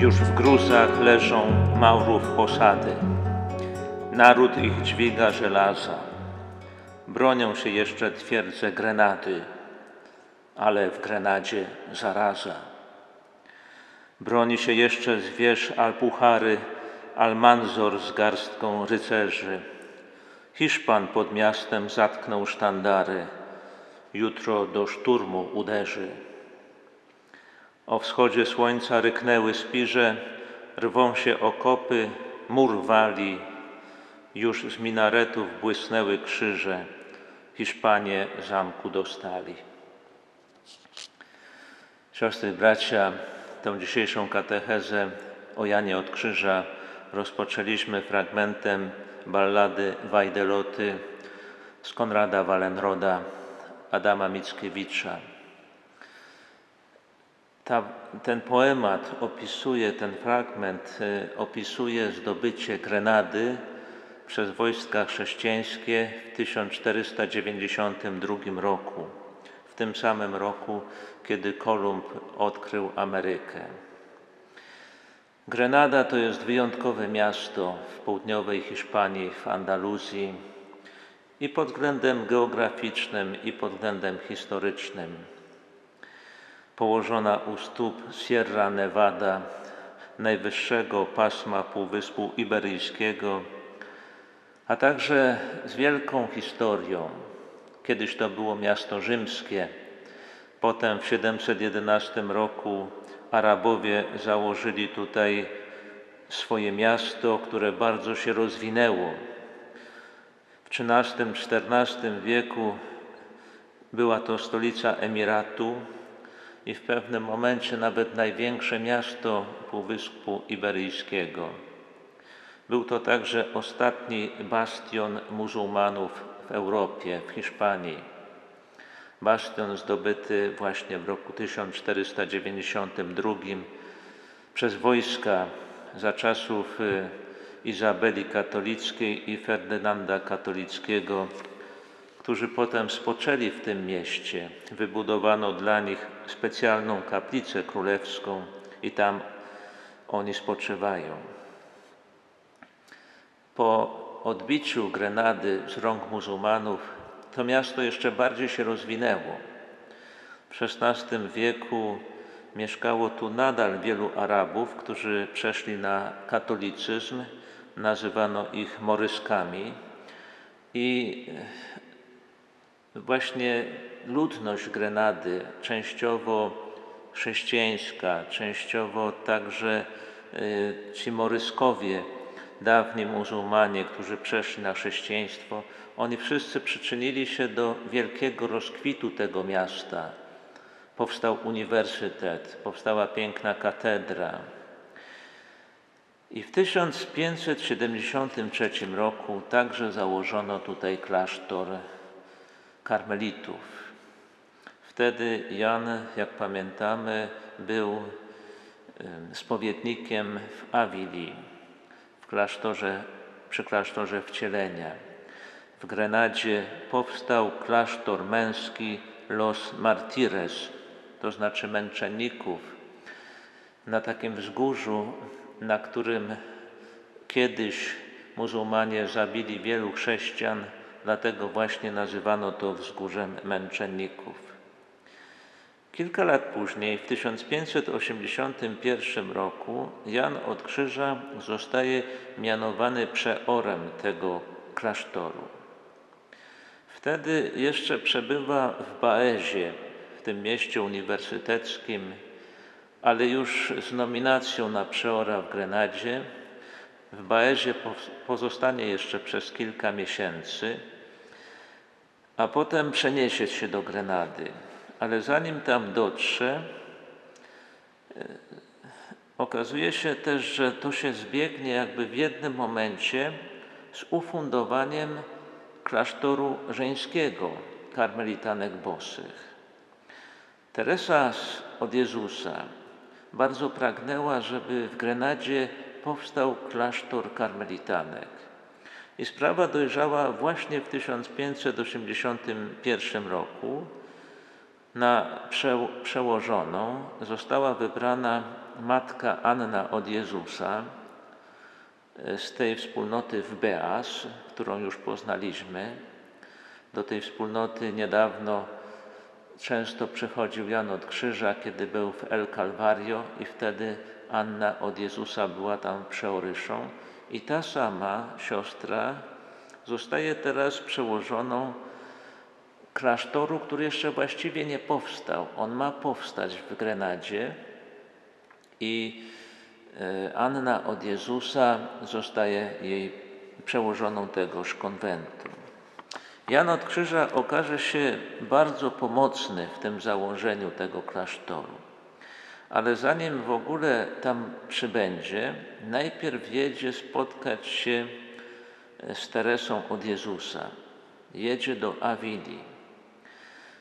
Już w gruzach leżą Maurów posady. Naród ich dźwiga żelaza. Bronią się jeszcze twierdze Grenady, ale w Grenadzie zaraza. Broni się jeszcze zwierz Alpuchary, Almanzor z garstką rycerzy. Hiszpan pod miastem zatknął sztandary, jutro do szturmu uderzy. O wschodzie słońca ryknęły spirze, rwą się okopy, mur wali, już z minaretów błysnęły krzyże, Hiszpanie zamku dostali. Siostry bracia, tę dzisiejszą katechezę o Janie od Krzyża rozpoczęliśmy fragmentem ballady Wajdeloty z Konrada Wallenroda, Adama Mickiewicza. Ta, ten poemat opisuje, ten fragment y, opisuje zdobycie Grenady przez wojska chrześcijańskie w 1492 roku, w tym samym roku, kiedy Kolumb odkrył Amerykę. Grenada to jest wyjątkowe miasto w południowej Hiszpanii, w Andaluzji i pod względem geograficznym, i pod względem historycznym położona u stóp Sierra Nevada, najwyższego pasma Półwyspu Iberyjskiego, a także z wielką historią. Kiedyś to było miasto rzymskie, potem w 711 roku Arabowie założyli tutaj swoje miasto, które bardzo się rozwinęło. W XIII-XIV wieku była to stolica Emiratu, i w pewnym momencie nawet największe miasto Półwyspu Iberyjskiego. Był to także ostatni bastion muzułmanów w Europie, w Hiszpanii. Bastion zdobyty właśnie w roku 1492 przez wojska za czasów y, Izabeli Katolickiej i Ferdynanda Katolickiego którzy potem spoczęli w tym mieście. Wybudowano dla nich specjalną kaplicę królewską i tam oni spoczywają. Po odbiciu Grenady z rąk muzułmanów to miasto jeszcze bardziej się rozwinęło. W XVI wieku mieszkało tu nadal wielu Arabów, którzy przeszli na katolicyzm, nazywano ich Moryskami i właśnie ludność Grenady, częściowo chrześcijańska, częściowo także y, ci Moryskowie, dawni muzułmanie, którzy przeszli na chrześcijaństwo, oni wszyscy przyczynili się do wielkiego rozkwitu tego miasta. Powstał uniwersytet, powstała piękna katedra. I w 1573 roku także założono tutaj klasztor karmelitów. Wtedy Jan, jak pamiętamy, był spowiednikiem w Awili, w klasztorze, przy klasztorze wcielenia. W Grenadzie powstał klasztor męski Los Martires, to znaczy męczenników, na takim wzgórzu, na którym kiedyś muzułmanie zabili wielu chrześcijan, dlatego właśnie nazywano to wzgórzem męczenników. Kilka lat później, w 1581 roku, Jan od Krzyża zostaje mianowany przeorem tego klasztoru. Wtedy jeszcze przebywa w Baezie, w tym mieście uniwersyteckim, ale już z nominacją na przeora w Grenadzie. W Baezie pozostanie jeszcze przez kilka miesięcy, a potem przeniesie się do Grenady. Ale zanim tam dotrze, e, okazuje się też, że to się zbiegnie jakby w jednym momencie z ufundowaniem klasztoru żeńskiego karmelitanek bosych. Teresa od Jezusa bardzo pragnęła, żeby w Grenadzie powstał klasztor karmelitanek. I sprawa dojrzała właśnie w 1581 roku. Na przełożoną została wybrana matka Anna od Jezusa e, z tej wspólnoty w Beas, którą już poznaliśmy. Do tej wspólnoty niedawno często przychodził Jan od Krzyża, kiedy był w El Calvario i wtedy Anna od Jezusa była tam przeoryszą. I ta sama siostra zostaje teraz przełożoną klasztoru, który jeszcze właściwie nie powstał. On ma powstać w Grenadzie i e, Anna od Jezusa zostaje jej przełożoną tegoż konwentu. Jan od Krzyża okaże się bardzo pomocny w tym założeniu tego klasztoru. Ale zanim w ogóle tam przybędzie, najpierw jedzie spotkać się z Teresą od Jezusa. Jedzie do Awili.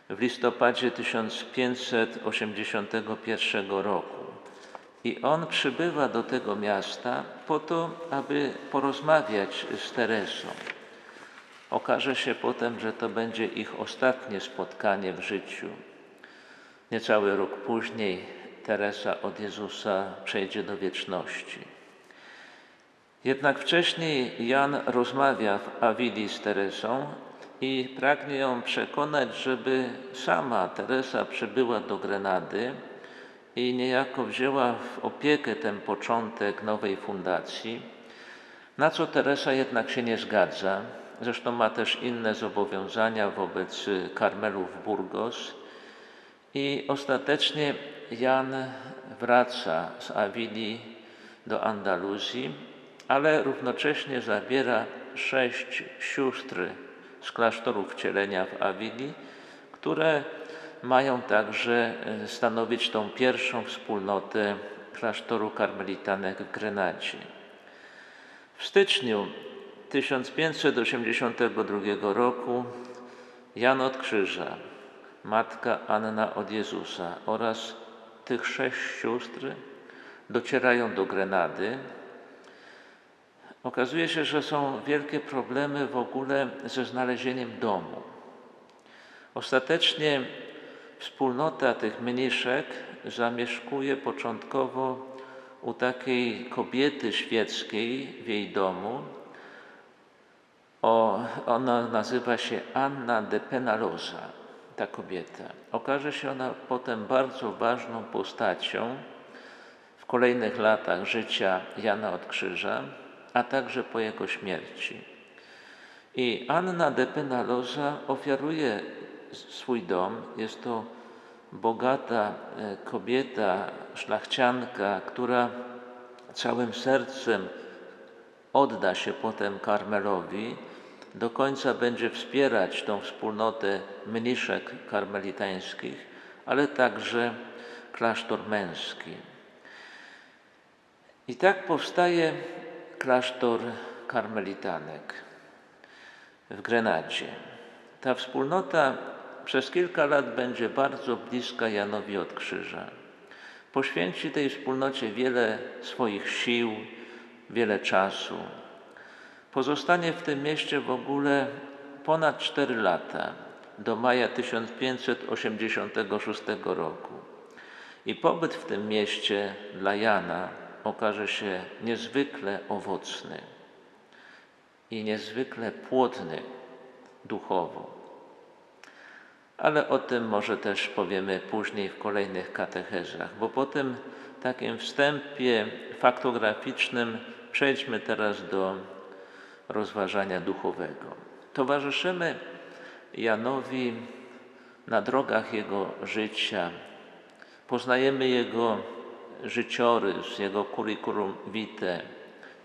W listopadzie 1581 roku. I on przybywa do tego miasta po to, aby porozmawiać z Teresą. Okaże się potem, że to będzie ich ostatnie spotkanie w życiu. Niecały rok później Teresa od Jezusa przejdzie do wieczności. Jednak wcześniej Jan rozmawia w Awili z Teresą i pragnie ją przekonać, żeby sama Teresa przybyła do Grenady i niejako wzięła w opiekę ten początek nowej fundacji, na co Teresa jednak się nie zgadza. Zresztą ma też inne zobowiązania wobec Karmelów Burgos. I ostatecznie Jan wraca z Awili do Andaluzji, ale równocześnie zabiera sześć sióstr z klasztoru wcielenia w Awili, które mają także e, stanowić tą pierwszą wspólnotę klasztoru karmelitanek w Grenadzie. W styczniu 1582 roku Jan od Krzyża, matka Anna od Jezusa oraz tych sześć sióstr docierają do Grenady. Okazuje się, że są wielkie problemy w ogóle ze znalezieniem domu. Ostatecznie wspólnota tych mniszek zamieszkuje początkowo u takiej kobiety świeckiej w jej domu, o, ona nazywa się Anna de Penalosa, ta kobieta. Okaże się ona potem bardzo ważną postacią w kolejnych latach życia Jana od Krzyża, a także po jego śmierci. I Anna de Penalosa ofiaruje swój dom. Jest to bogata e, kobieta, szlachcianka, która całym sercem odda się potem Karmelowi do końca będzie wspierać tą wspólnotę mniszek karmelitańskich, ale także klasztor męski. I tak powstaje klasztor karmelitanek w Grenadzie. Ta wspólnota przez kilka lat będzie bardzo bliska Janowi od Krzyża. Poświęci tej wspólnocie wiele swoich sił, wiele czasu. Pozostanie w tym mieście w ogóle ponad 4 lata, do maja 1586 roku. I pobyt w tym mieście dla Jana okaże się niezwykle owocny i niezwykle płodny duchowo. Ale o tym może też powiemy później w kolejnych katechezach, bo po tym takim wstępie faktograficznym przejdźmy teraz do rozważania duchowego. Towarzyszymy Janowi na drogach jego życia, poznajemy jego życiorys, jego curriculum vitae,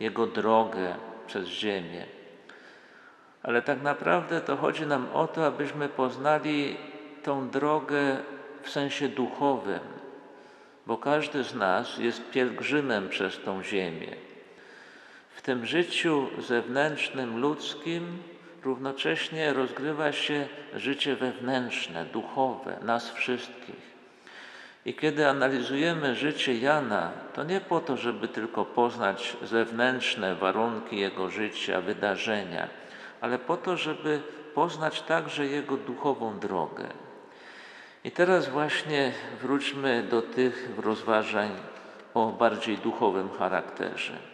jego drogę przez ziemię. Ale tak naprawdę to chodzi nam o to, abyśmy poznali tą drogę w sensie duchowym, bo każdy z nas jest pielgrzymem przez tą ziemię. W tym życiu zewnętrznym, ludzkim, równocześnie rozgrywa się życie wewnętrzne, duchowe, nas wszystkich. I kiedy analizujemy życie Jana, to nie po to, żeby tylko poznać zewnętrzne warunki jego życia, wydarzenia, ale po to, żeby poznać także jego duchową drogę. I teraz właśnie wróćmy do tych rozważań o bardziej duchowym charakterze.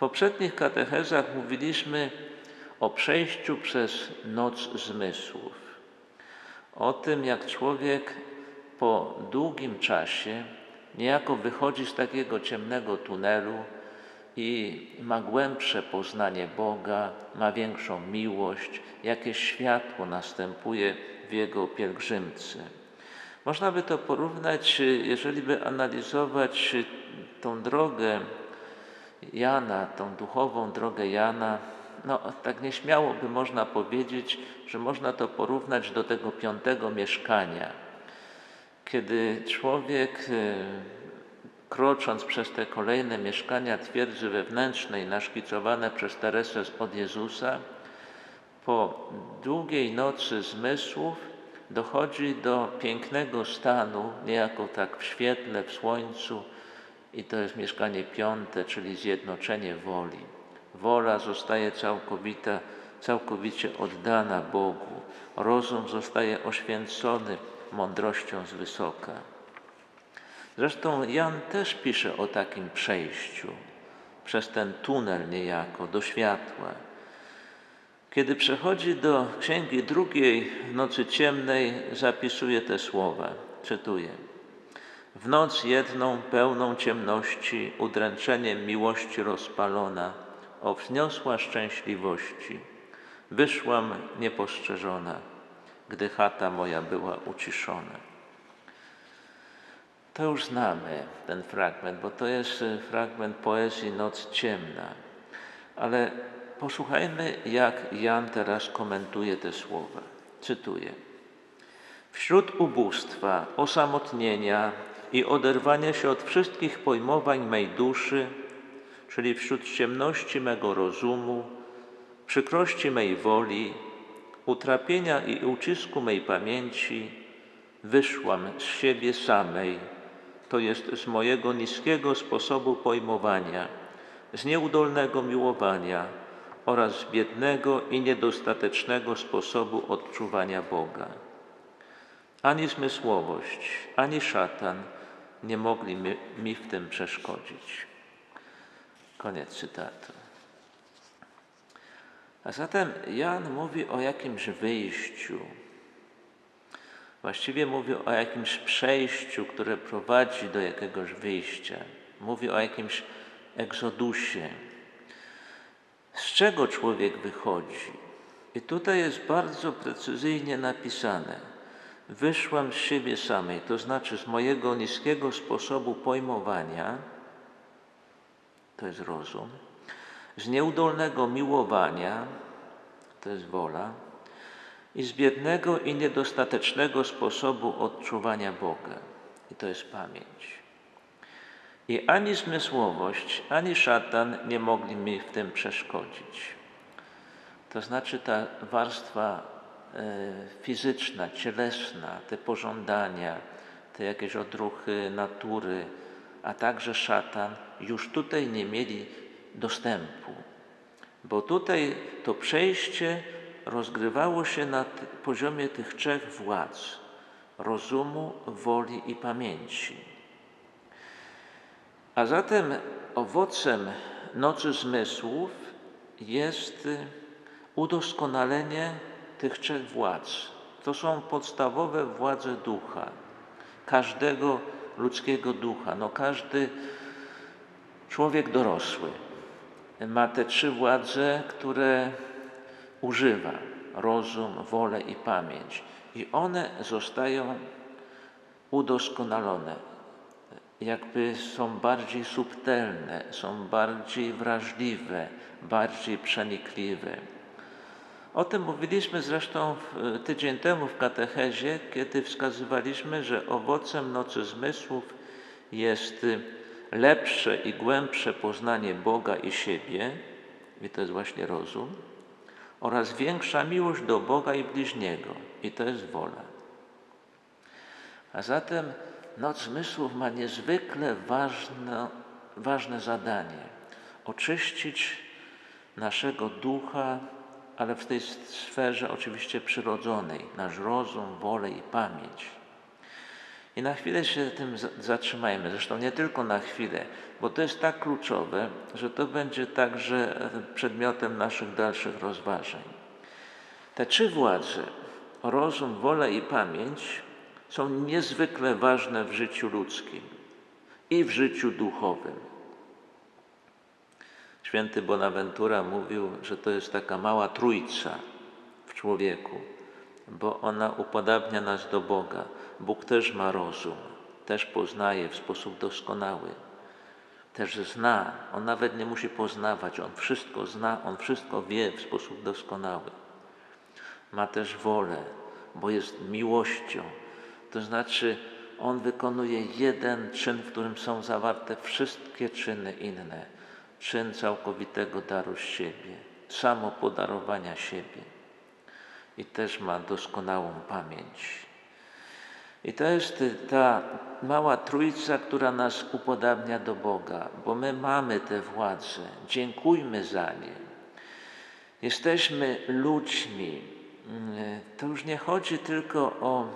Poprzednich katechezach mówiliśmy o przejściu przez noc zmysłów, o tym, jak człowiek po długim czasie niejako wychodzi z takiego ciemnego tunelu i ma głębsze poznanie Boga, ma większą miłość, jakieś światło następuje w jego pielgrzymce. Można by to porównać, jeżeli by analizować tą drogę Jana, tą duchową drogę Jana, no tak nieśmiało by można powiedzieć, że można to porównać do tego piątego mieszkania. Kiedy człowiek e, krocząc przez te kolejne mieszkania twierdzy wewnętrznej naszkicowane przez Teresę od Jezusa, po długiej nocy zmysłów dochodzi do pięknego stanu, niejako tak w świetle, w słońcu, i to jest mieszkanie piąte, czyli zjednoczenie woli. Wola zostaje całkowita, całkowicie oddana Bogu. Rozum zostaje oświęcony mądrością z wysoka. Zresztą Jan też pisze o takim przejściu przez ten tunel niejako do światła. Kiedy przechodzi do księgi drugiej, nocy ciemnej, zapisuje te słowa. Czytuję. W noc jedną, pełną ciemności, udręczeniem miłości rozpalona, o wzniosła szczęśliwości, wyszłam niepostrzeżona, gdy chata moja była uciszona. To już znamy ten fragment, bo to jest y, fragment poezji Noc Ciemna. Ale posłuchajmy, jak Jan teraz komentuje te słowa. Cytuję. Wśród ubóstwa, osamotnienia i oderwania się od wszystkich pojmowań mej duszy, czyli wśród ciemności mego rozumu, przykrości mej woli, utrapienia i ucisku mej pamięci, wyszłam z siebie samej to jest z mojego niskiego sposobu pojmowania, z nieudolnego miłowania oraz z biednego i niedostatecznego sposobu odczuwania Boga. Ani zmysłowość, ani szatan nie mogli mi, mi w tym przeszkodzić. Koniec cytatu. A zatem Jan mówi o jakimś wyjściu, Właściwie mówi o jakimś przejściu, które prowadzi do jakiegoś wyjścia. Mówi o jakimś egzodusie. Z czego człowiek wychodzi? I tutaj jest bardzo precyzyjnie napisane: Wyszłam z siebie samej, to znaczy z mojego niskiego sposobu pojmowania, to jest rozum, z nieudolnego miłowania, to jest wola, i z biednego i niedostatecznego sposobu odczuwania Boga. I to jest pamięć. I ani zmysłowość, ani szatan nie mogli mi w tym przeszkodzić. To znaczy ta warstwa fizyczna, cielesna, te pożądania, te jakieś odruchy natury, a także szatan już tutaj nie mieli dostępu. Bo tutaj to przejście rozgrywało się na poziomie tych trzech władz rozumu, woli i pamięci. A zatem owocem nocy zmysłów jest udoskonalenie tych trzech władz. To są podstawowe władze ducha, każdego ludzkiego ducha. No każdy człowiek dorosły ma te trzy władze, które używa rozum, wolę i pamięć. I one zostają udoskonalone. Jakby są bardziej subtelne, są bardziej wrażliwe, bardziej przenikliwe. O tym mówiliśmy zresztą tydzień temu w katechezie, kiedy wskazywaliśmy, że owocem nocy zmysłów jest lepsze i głębsze poznanie Boga i siebie, i to jest właśnie rozum, oraz większa miłość do Boga i bliźniego, i to jest wola. A zatem noc zmysłów ma niezwykle ważne, ważne zadanie oczyścić naszego ducha, ale w tej sferze oczywiście przyrodzonej, nasz rozum, wolę i pamięć. I na chwilę się tym za- zatrzymajmy. Zresztą nie tylko na chwilę, bo to jest tak kluczowe, że to będzie także e, przedmiotem naszych dalszych rozważań. Te trzy władze rozum, wola i pamięć są niezwykle ważne w życiu ludzkim i w życiu duchowym. Święty Bonaventura mówił, że to jest taka mała trójca w człowieku, bo ona upodabnia nas do Boga. Bóg też ma rozum, też poznaje w sposób doskonały, też zna. On nawet nie musi poznawać, on wszystko zna, on wszystko wie w sposób doskonały. Ma też wolę, bo jest miłością. To znaczy, on wykonuje jeden czyn, w którym są zawarte wszystkie czyny inne. Czyn całkowitego daru z siebie, samopodarowania siebie. I też ma doskonałą pamięć. I to jest ta mała trójca, która nas upodabnia do Boga, bo my mamy tę władzę. Dziękujmy za nie. Jesteśmy ludźmi. To już nie chodzi tylko o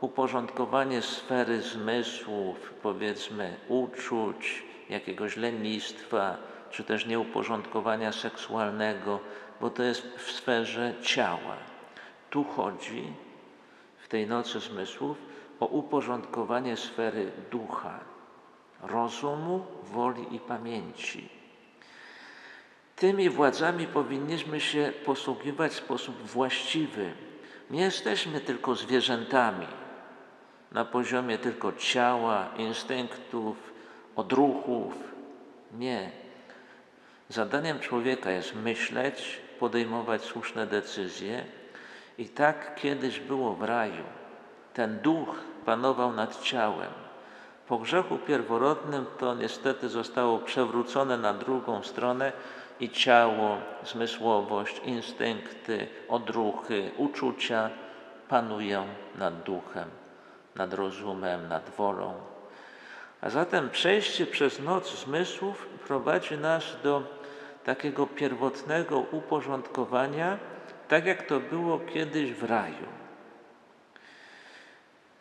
uporządkowanie sfery zmysłów, powiedzmy uczuć, jakiegoś lenistwa, czy też nieuporządkowania seksualnego, bo to jest w sferze ciała. Tu chodzi w tej nocy zmysłów o uporządkowanie sfery ducha, rozumu, woli i pamięci. Tymi władzami powinniśmy się posługiwać w sposób właściwy. Nie jesteśmy tylko zwierzętami na poziomie tylko ciała, instynktów, odruchów. Nie. Zadaniem człowieka jest myśleć, podejmować słuszne decyzje i tak kiedyś było w raju. Ten duch panował nad ciałem. Po grzechu pierworodnym to niestety zostało przewrócone na drugą stronę i ciało, zmysłowość, instynkty, odruchy, uczucia panują nad duchem, nad rozumem, nad wolą. A zatem przejście przez noc zmysłów prowadzi nas do takiego pierwotnego uporządkowania, tak jak to było kiedyś w raju.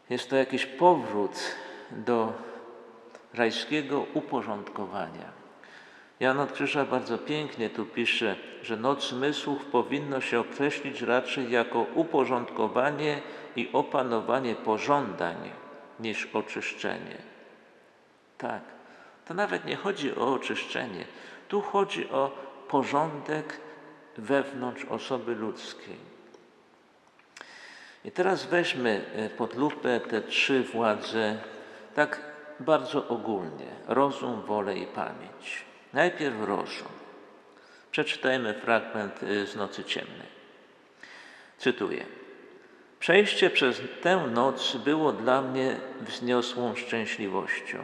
Jest to jakiś powrót do rajskiego uporządkowania. Jan od Krzyża bardzo pięknie tu pisze, że noc zmysłów powinno się określić raczej jako uporządkowanie i opanowanie pożądań niż oczyszczenie. Tak, to nawet nie chodzi o oczyszczenie, tu chodzi o porządek wewnątrz osoby ludzkiej. I teraz weźmy e, pod lupę te trzy władze tak bardzo ogólnie: rozum, wolę i pamięć. Najpierw rozum. Przeczytajmy fragment y, z Nocy Ciemnej. Cytuję. Przejście przez tę noc było dla mnie wzniosłą szczęśliwością,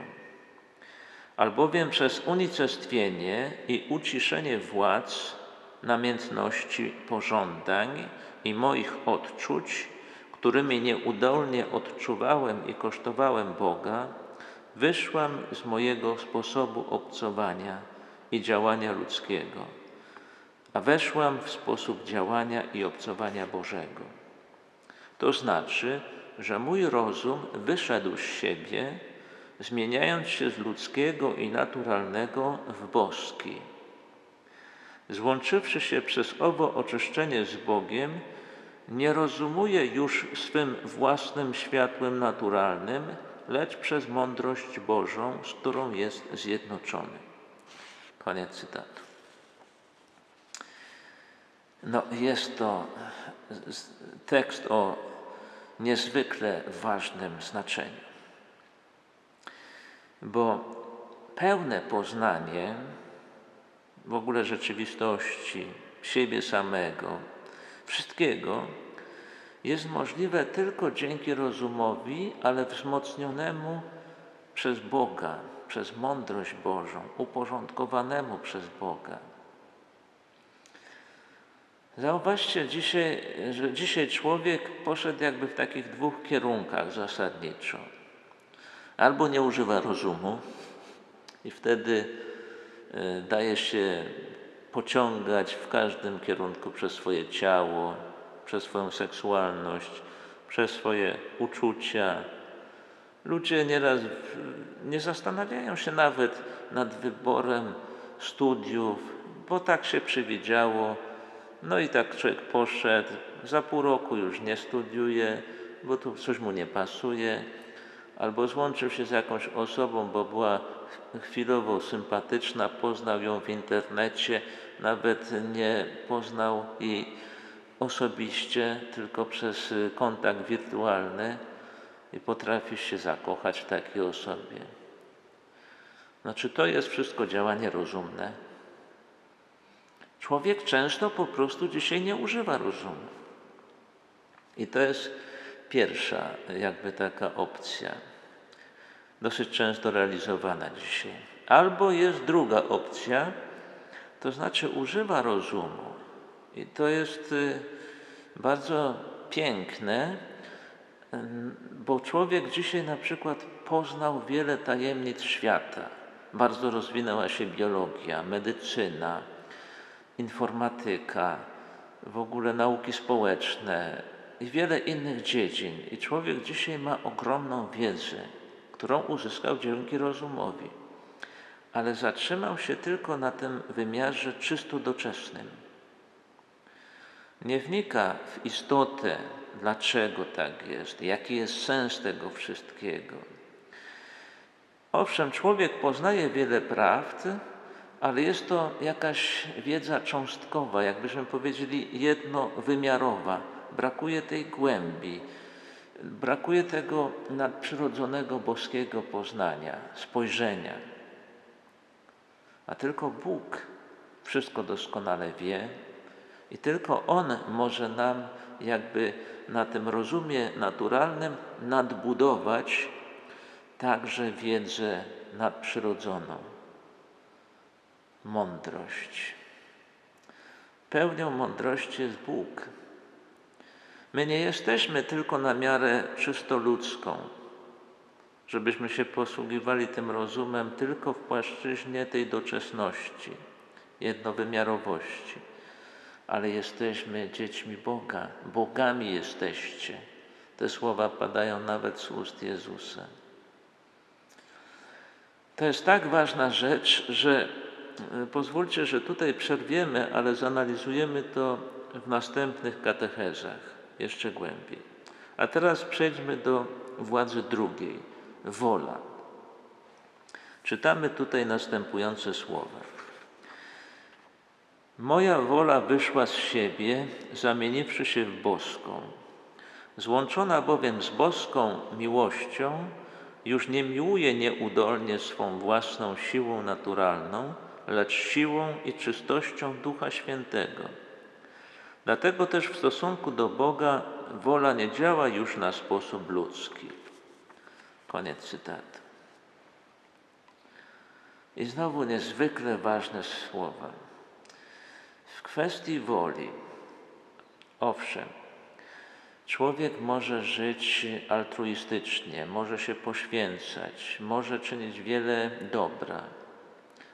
albowiem przez unicestwienie i uciszenie władz, namiętności, pożądań i moich odczuć, którymi nieudolnie odczuwałem i kosztowałem Boga, wyszłam z mojego sposobu obcowania i działania ludzkiego, a weszłam w sposób działania i obcowania Bożego. To znaczy, że mój rozum wyszedł z siebie, zmieniając się z ludzkiego i naturalnego w boski. Złączywszy się przez owo oczyszczenie z Bogiem, nie rozumuje już swym własnym światłem naturalnym, lecz przez mądrość Bożą, z którą jest zjednoczony. Koniec cytatu. No, jest to tekst o niezwykle ważnym znaczeniu, bo pełne poznanie w ogóle rzeczywistości, siebie samego, wszystkiego jest możliwe tylko dzięki rozumowi, ale wzmocnionemu przez Boga, przez mądrość Bożą, uporządkowanemu przez Boga. Zauważcie dzisiaj, że dzisiaj człowiek poszedł jakby w takich dwóch kierunkach zasadniczo. Albo nie używa rozumu i wtedy e, daje się pociągać w każdym kierunku przez swoje ciało, przez swoją seksualność, przez swoje uczucia, Ludzie nieraz nie zastanawiają się nawet nad wyborem studiów, bo tak się przewidziało. No i tak człowiek poszedł, za pół roku już nie studiuje, bo tu coś mu nie pasuje, albo złączył się z jakąś osobą, bo była chwilowo sympatyczna, poznał ją w internecie, nawet nie poznał jej osobiście, tylko przez kontakt wirtualny i potrafi się zakochać w takiej osobie. No czy to jest wszystko działanie rozumne? Człowiek często po prostu dzisiaj nie używa rozumu. I to jest pierwsza jakby taka opcja, dosyć często realizowana dzisiaj. Albo jest druga opcja, to znaczy używa rozumu. I to jest y, bardzo piękne, ym, bo człowiek dzisiaj na przykład poznał wiele tajemnic świata. Bardzo rozwinęła się biologia, medycyna, informatyka, w ogóle nauki społeczne i wiele innych dziedzin. I człowiek dzisiaj ma ogromną wiedzę, którą uzyskał dzięki rozumowi, ale zatrzymał się tylko na tym wymiarze czysto doczesnym. Nie wnika w istotę, dlaczego tak jest, jaki jest sens tego wszystkiego. Owszem, człowiek poznaje wiele prawd, ale jest to jakaś wiedza cząstkowa, jakbyśmy powiedzieli jednowymiarowa. Brakuje tej głębi, brakuje tego nadprzyrodzonego boskiego poznania, spojrzenia. A tylko Bóg wszystko doskonale wie i tylko On może nam jakby na tym rozumie naturalnym nadbudować także wiedzę nadprzyrodzoną mądrość. Pełnią mądrości jest Bóg. My nie jesteśmy tylko na miarę czysto ludzką, żebyśmy się posługiwali tym rozumem tylko w płaszczyźnie tej doczesności, jednowymiarowości, ale jesteśmy dziećmi Boga, bogami jesteście. Te słowa padają nawet z ust Jezusa. To jest tak ważna rzecz, że e, pozwólcie, że tutaj przerwiemy, ale zanalizujemy to w następnych katechezach jeszcze głębiej. A teraz przejdźmy do władzy drugiej wola. Czytamy tutaj następujące słowa. Moja wola wyszła z siebie, zamieniwszy się w boską. Złączona bowiem z boską miłością, już nie miłuje nieudolnie swą własną siłą naturalną, lecz siłą i czystością Ducha Świętego. Dlatego też w stosunku do Boga wola nie działa już na sposób ludzki. Koniec cytatu. I znowu niezwykle ważne słowa. W kwestii woli, owszem, człowiek może żyć altruistycznie, może się poświęcać, może czynić wiele dobra,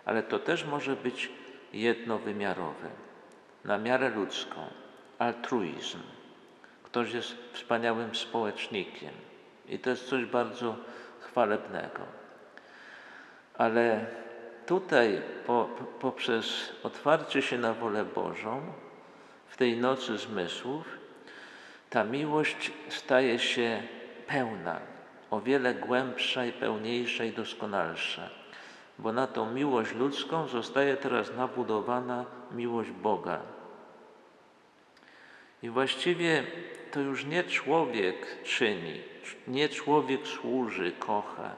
ale to też może być jednowymiarowe, na miarę ludzką, altruizm. Ktoś jest wspaniałym społecznikiem i to jest coś bardzo chwalebnego. Ale tutaj po, poprzez otwarcie się na wolę Bożą, w tej nocy zmysłów, ta miłość staje się pełna, o wiele głębsza i pełniejsza i doskonalsza, bo na tą miłość ludzką zostaje teraz nabudowana miłość Boga. I właściwie to już nie człowiek czyni, nie człowiek służy, kocha,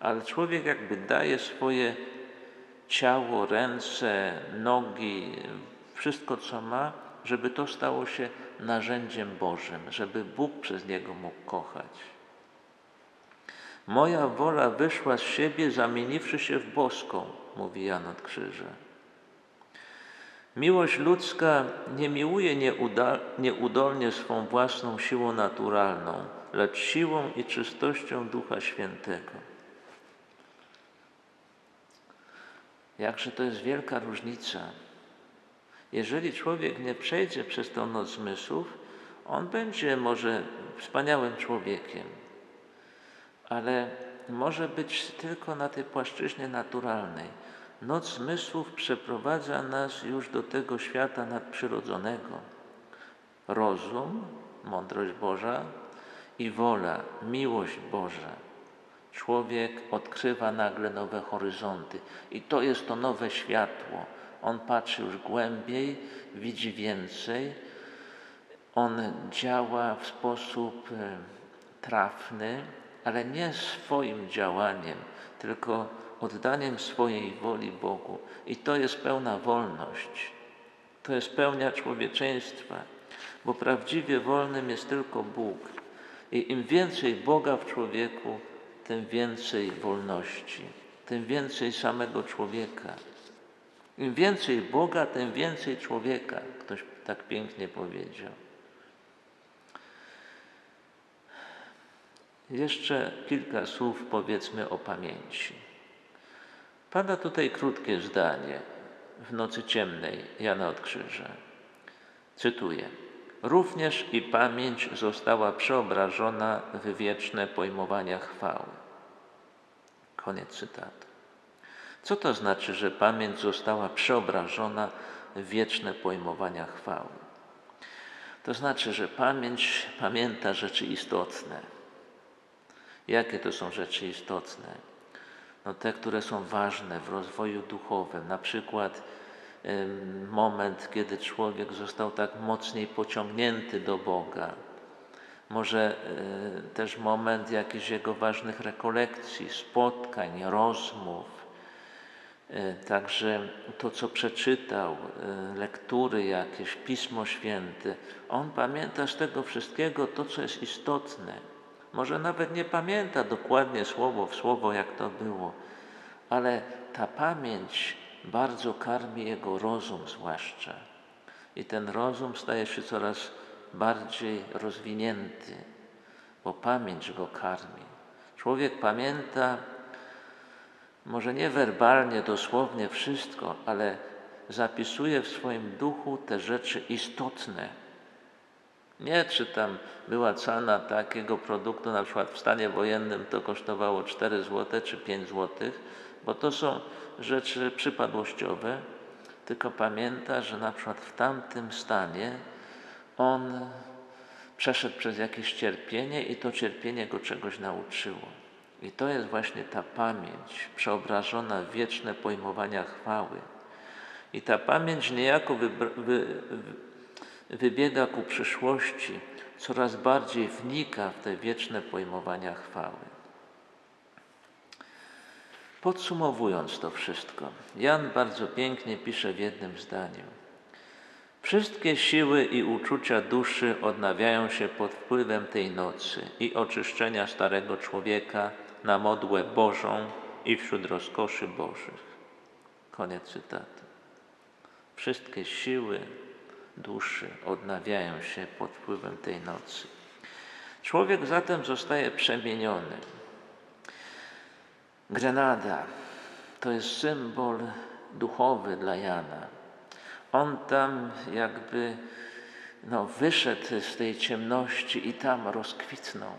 ale człowiek jakby daje swoje ciało, ręce, nogi, wszystko co ma, żeby to stało się narzędziem Bożym, żeby Bóg przez niego mógł kochać. Moja wola wyszła z siebie, zamieniwszy się w boską, mówi Jan od Krzyża. Miłość ludzka nie miłuje nieudolnie swą własną siłą naturalną, lecz siłą i czystością Ducha Świętego. Jakże to jest wielka różnica. Jeżeli człowiek nie przejdzie przez tą noc zmysłów, on będzie może wspaniałym człowiekiem, ale może być tylko na tej płaszczyźnie naturalnej. Noc zmysłów przeprowadza nas już do tego świata nadprzyrodzonego. Rozum, mądrość Boża i wola, miłość Boża. Człowiek odkrywa nagle nowe horyzonty i to jest to nowe światło. On patrzy już głębiej, widzi więcej. On działa w sposób e, trafny, ale nie swoim działaniem, tylko oddaniem swojej woli Bogu. I to jest pełna wolność. To jest pełnia człowieczeństwa, bo prawdziwie wolnym jest tylko Bóg. I im więcej Boga w człowieku, tym więcej wolności, tym więcej samego człowieka. Im więcej Boga, tym więcej człowieka. Ktoś tak pięknie powiedział. Jeszcze kilka słów powiedzmy o pamięci. Pada tutaj krótkie zdanie w nocy ciemnej Jana od Krzyża. Cytuję. Również i pamięć została przeobrażona w wieczne pojmowania chwały. Koniec cytatu. Co to znaczy, że pamięć została przeobrażona w wieczne pojmowania chwały? To znaczy, że pamięć pamięta rzeczy istotne. Jakie to są rzeczy istotne? No te, które są ważne w rozwoju duchowym, na przykład moment, kiedy człowiek został tak mocniej pociągnięty do Boga, może e, też moment jakichś jego ważnych rekolekcji, spotkań, rozmów, e, także to, co przeczytał, e, lektury jakieś, Pismo Święte. On pamięta z tego wszystkiego to, co jest istotne. Może nawet nie pamięta dokładnie słowo w słowo, jak to było, ale ta pamięć bardzo karmi jego rozum, zwłaszcza. I ten rozum staje się coraz bardziej rozwinięty, bo pamięć go karmi. Człowiek pamięta może nie werbalnie, dosłownie wszystko, ale zapisuje w swoim duchu te rzeczy istotne. Nie, czy tam była cena takiego produktu, na przykład w stanie wojennym to kosztowało 4 zł czy 5 zł, bo to są rzeczy przypadłościowe, tylko pamięta, że na przykład w tamtym stanie on przeszedł przez jakieś cierpienie i to cierpienie go czegoś nauczyło. I to jest właśnie ta pamięć przeobrażona w wieczne pojmowania chwały. I ta pamięć niejako wy, wybiega ku przyszłości, coraz bardziej wnika w te wieczne pojmowania chwały. Podsumowując to wszystko, Jan bardzo pięknie pisze w jednym zdaniu. Wszystkie siły i uczucia duszy odnawiają się pod wpływem tej nocy i oczyszczenia starego człowieka na modłę Bożą i wśród rozkoszy Bożych. Koniec cytatu. Wszystkie siły duszy odnawiają się pod wpływem tej nocy. Człowiek zatem zostaje przemieniony. Grenada to jest symbol duchowy dla Jana. On tam jakby no, wyszedł z tej ciemności i tam rozkwitnął.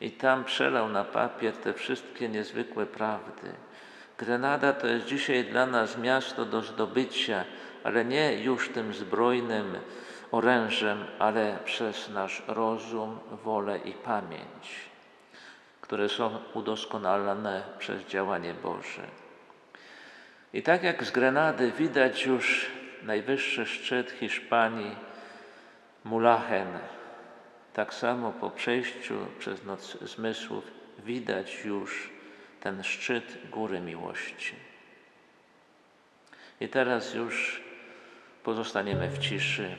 I tam przelał na papier te wszystkie niezwykłe prawdy. Grenada to jest dzisiaj dla nas miasto do zdobycia, ale nie już tym zbrojnym orężem, ale przez nasz rozum, wolę i pamięć, które są udoskonalane przez działanie Boże. I tak jak z Grenady widać już najwyższy szczyt Hiszpanii, Mulachen, tak samo po przejściu przez noc zmysłów widać już ten szczyt góry miłości. I teraz już pozostaniemy w ciszy,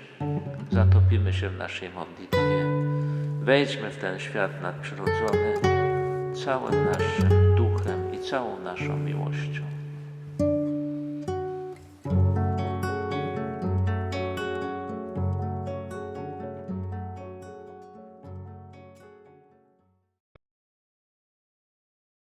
zatopimy się w naszej modlitwie, wejdźmy w ten świat nadprzyrodzony całym naszym duchem i całą naszą miłością.